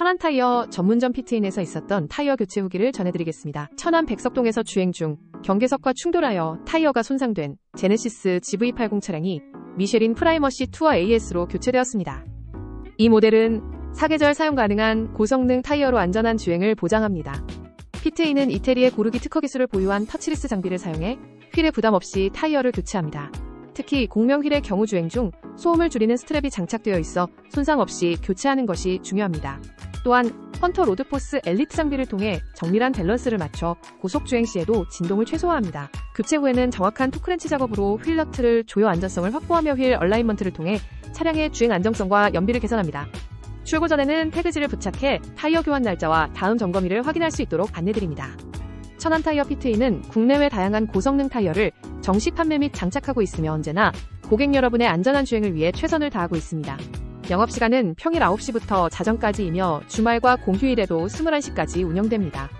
천안 타이어 전문점 피트인에서 있었던 타이어 교체 후기를 전해드리겠습니다. 천안 백석동에서 주행 중 경계석과 충돌하여 타이어가 손상된 제네시스 GV80 차량이 미쉐린 프라이머시 투어 AS로 교체되었습니다. 이 모델은 사계절 사용 가능한 고성능 타이어로 안전한 주행을 보장합니다. 피트인은 이태리의 고르기 특허 기술을 보유한 터치리스 장비를 사용해 휠에 부담 없이 타이어를 교체합니다. 특히 공명 휠의 경우 주행 중 소음을 줄이는 스트랩이 장착되어 있어 손상 없이 교체하는 것이 중요합니다. 또한 헌터 로드포스 엘리트 장비를 통해 정밀한 밸런스를 맞춰 고속 주행 시에도 진동을 최소화합니다. 교체 후에는 정확한 토크렌치 작업으로 휠 너트를 조여 안전성을 확보하며 휠 얼라인먼트를 통해 차량의 주행 안정성과 연비를 개선합니다. 출고 전에는 태그지를 부착해 타이어 교환 날짜와 다음 점검일을 확인할 수 있도록 안내드립니다. 천안 타이어 피트인은 국내외 다양한 고성능 타이어를 정식 판매 및 장착하고 있으며 언제나 고객 여러분의 안전한 주행을 위해 최선을 다하고 있습니다. 영업시간은 평일 9시부터 자정까지이며 주말과 공휴일에도 21시까지 운영됩니다.